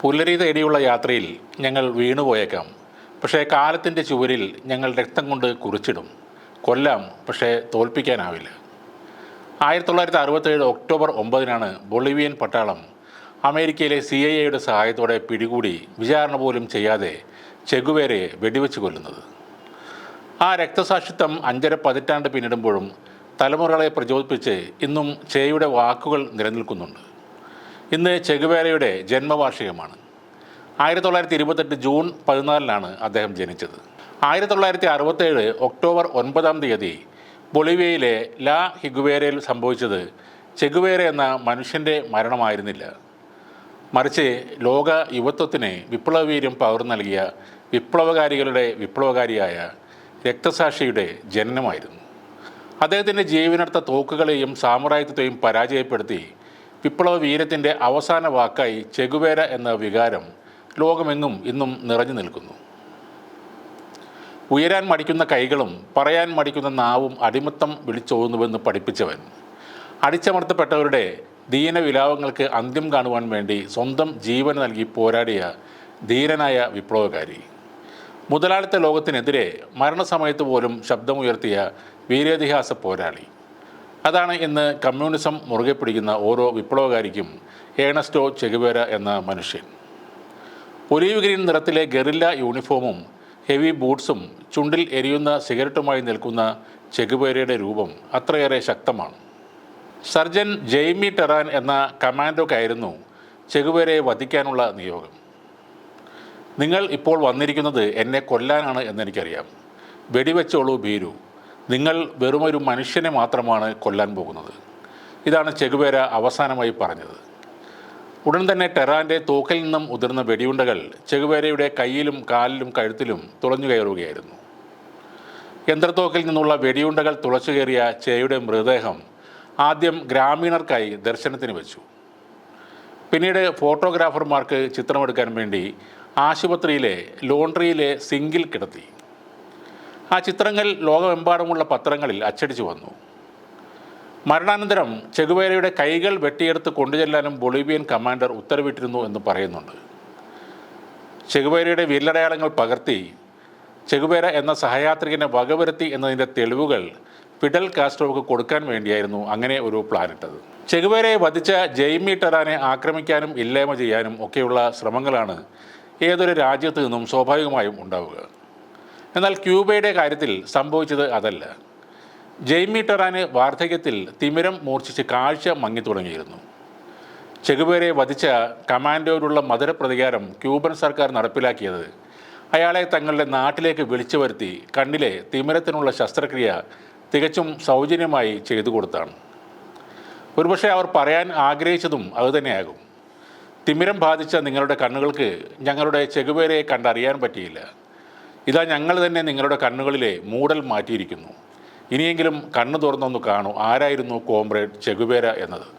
പുല്ലരി തേടിയുള്ള യാത്രയിൽ ഞങ്ങൾ വീണുപോയേക്കാം. പക്ഷേ കാലത്തിന്റെ ചുവരിൽ ഞങ്ങൾ രക്തം കൊണ്ട് കുറിച്ചിടും. കൊല്ലാം പക്ഷേ തോൽപ്പിക്കാനാവില്ല. ആയിരത്തി തൊള്ളായിരത്തി അറുപത്തേഴ് ഒക്ടോബർ ഒമ്പതിനാണ് ബൊളിവിയൻ പട്ടാളം അമേരിക്കയിലെ സി ഐ എയുടെ സഹായത്തോടെ പിടികൂടി വിചാരണ പോലും ചെയ്യാതെ ചെഗുവേരയെ വെടിവെച്ച് കൊല്ലുന്നത്. ആ രക്തസാക്ഷിത്വം അഞ്ചര പതിറ്റാണ്ട് പിന്നിടുമ്പോഴും തലമുറകളെ പ്രചോദിപ്പിച്ച് ഇന്നും ചേയുടെ വാക്കുകൾ നിലനിൽക്കുന്നുണ്ട്. ഇന്ന് ചെഗുവേരയുടെ ജന്മവാർഷികമാണ്. ആയിരത്തി തൊള്ളായിരത്തി ഇരുപത്തെട്ട് ജൂൺ പതിനാലിനാണ് അദ്ദേഹം ജനിച്ചത്. ആയിരത്തി തൊള്ളായിരത്തി അറുപത്തേഴ് ഒക്ടോബർ ഒൻപതാം തീയതി ബൊളിവിയയിലെ ലാ ഹിഗുവേരയിൽ സംഭവിച്ചത് ചെഗുവേര എന്ന മനുഷ്യന്റെ മരണമായിരുന്നില്ല. മറിച്ച് ലോക യുവത്വത്തിന് വിപ്ലവീര്യം പകർന്നു നൽകിയ വിപ്ലവകാരികളുടെ വിപ്ലവകാരിയായ രക്തസാക്ഷിയുടെ ജനനമായിരുന്നു. അദ്ദേഹത്തിന്റെ ജീവനടുത്ത തോക്കുകളെയും സാമ്രാജ്യത്വത്തെയും പരാജയപ്പെടുത്തി വിപ്ലവ വീരത്തിന്റെ അവസാന വാക്കായി ചെഗുവേര എന്ന വികാരം ലോകമെങ്ങും ഇന്നും നിറഞ്ഞു നിൽക്കുന്നു. ഉയരാൻ മടിക്കുന്ന കൈകളും പറയാൻ മടിക്കുന്ന നാവും അടിമത്തം വിളിച്ചോന്നുവെന്ന് പഠിപ്പിച്ചവൻ. അടിച്ചമർത്തപ്പെട്ടവരുടെ ദീനവിലാപങ്ങൾക്ക് അന്ത്യം കാണുവാൻ വേണ്ടി സ്വന്തം ജീവൻ നൽകി പോരാടിയ ധീരനായ വിപ്ലവകാരി. മുതലാളിത്ത ലോകത്തിനെതിരെ മരണസമയത്ത് പോലും ശബ്ദമുയർത്തിയ വീരേതിഹാസ പോരാളി. അതാണ് ഇന്ന് കമ്മ്യൂണിസം മുറുകെ പിടിക്കുന്ന ഓരോ വിപ്ലവകാരിക്കും ഏണസ്റ്റോ ചെഗുവേര എന്ന മനുഷ്യൻ. ഒലീവ് ഗ്രീൻ നിറത്തിലെ ഗറില്ല യൂണിഫോമും ഹെവി ബൂട്ട്സും ചുണ്ടിൽ എരിയുന്ന സിഗരറ്റുമായി നിൽക്കുന്ന ചെഗുവേരയുടെ രൂപം അത്രയേറെ ശക്തമാണ്. സർജൻ ജെയ്മി ടെറാൻ എന്ന കമാൻഡോക്കായിരുന്നു ചെഗുവേരയെ വധിക്കാനുള്ള നിയോഗം. നിങ്ങൾ ഇപ്പോൾ വന്നിരിക്കുന്നത് എന്നെ കൊല്ലാനാണ് എന്നെനിക്കറിയാം. വെടിവെച്ചോളൂ ഭീരു. നിങ്ങൾ വെറുമൊരു മനുഷ്യനെ മാത്രമാണ് കൊല്ലാൻ പോകുന്നത്. ഇതാണ് ചെഗുവേര അവസാനമായി പറഞ്ഞത്. ഉടൻ തന്നെ ടെറാന്റെ തോക്കിൽ നിന്നും ഉതിർന്ന വെടിയുണ്ടകൾ ചെഗുവേരയുടെ കയ്യിലും കാലിലും കഴുത്തിലും തുളഞ്ഞു കയറുകയായിരുന്നു. യന്ത്രത്തോക്കിൽ നിന്നുള്ള വെടിയുണ്ടകൾ തുളച്ചു കയറിയ ചേയുടെ മൃതദേഹം ആദ്യം ഗ്രാമീണർക്കായി ദർശനത്തിന് വെച്ചു. പിന്നീട് ഫോട്ടോഗ്രാഫർമാർക്ക് ചിത്രമെടുക്കാൻ വേണ്ടി ആശുപത്രിയിലെ ലോണ്ടറിയിലെ സിങ്കിൽ കിടത്തി. ആ ചിത്രങ്ങൾ ലോകമെമ്പാടുമുള്ള പത്രങ്ങളിൽ അച്ചടിച്ചു വന്നു. മരണാനന്തരം ചെഗുവേരയുടെ കൈകൾ വെട്ടിയെടുത്ത് കൊണ്ടുചെല്ലാനും ബൊളീവിയൻ കമാൻഡർ ഉത്തരവിട്ടിരുന്നു എന്ന് പറയുന്നുണ്ട്. ചെഗുവേരയുടെ വിരലടയാളങ്ങൾ പകർത്തി ചെഗുവേര എന്ന സഹയാത്രികനെ വകവരുത്തി എന്നതിന്റെ തെളിവുകൾ ഫിഡൽ കാസ്ട്രോക്ക് കൊടുക്കാൻ വേണ്ടിയായിരുന്നു അങ്ങനെ ഒരു പ്ലാനിട്ടത് ചെഗുവേരയെ വധിച്ച ജെയ്മി ടെറാനെ ആക്രമിക്കാനും ഇല്ലായ്മ ചെയ്യാനും ഒക്കെയുള്ള ശ്രമങ്ങളാണ് ഏതൊരു രാജ്യത്തു നിന്നും സ്വാഭാവികമായും ഉണ്ടാവുക. എന്നാൽ ക്യൂബയുടെ കാര്യത്തിൽ സംഭവിച്ചത് അതല്ല. ജെയ്മി ടെറാന് വാർദ്ധക്യത്തിൽ തിമിരം മൂർച്ഛിച്ച് കാഴ്ച മങ്ങി തുടങ്ങിയിരുന്നു. ചെഗുവേരെ വധിച്ച കമാൻഡോയോടുള്ള മധുര പ്രതികാരം ക്യൂബൻ സർക്കാർ നടപ്പിലാക്കിയത് അയാളെ തങ്ങളുടെ നാട്ടിലേക്ക് വിളിച്ചു വരുത്തി കണ്ണിലെ തിമിരത്തിനുള്ള ശസ്ത്രക്രിയ തികച്ചും സൗജന്യമായി ചെയ്തു കൊടുത്താണ്. ഒരുപക്ഷെ അവർ പറയാൻ ആഗ്രഹിച്ചതും അതുതന്നെയാകും തിമിരം ബാധിച്ച നിങ്ങളുടെ കണ്ണുകൾക്ക് ഞങ്ങളുടെ ചെകുവേരയെ കണ്ടറിയാൻ പറ്റിയില്ല. ഇതാ ഞങ്ങൾ തന്നെ നിങ്ങളുടെ കണ്ണുകളിലെ മൂടൽ മാറ്റിയിരിക്കുന്നു. ഇനിയെങ്കിലും കണ്ണു തുറന്നൊന്ന് കാണൂ. ആരായിരുന്നു കോമ്രേഡ് ചെഗുവേര എന്നത്?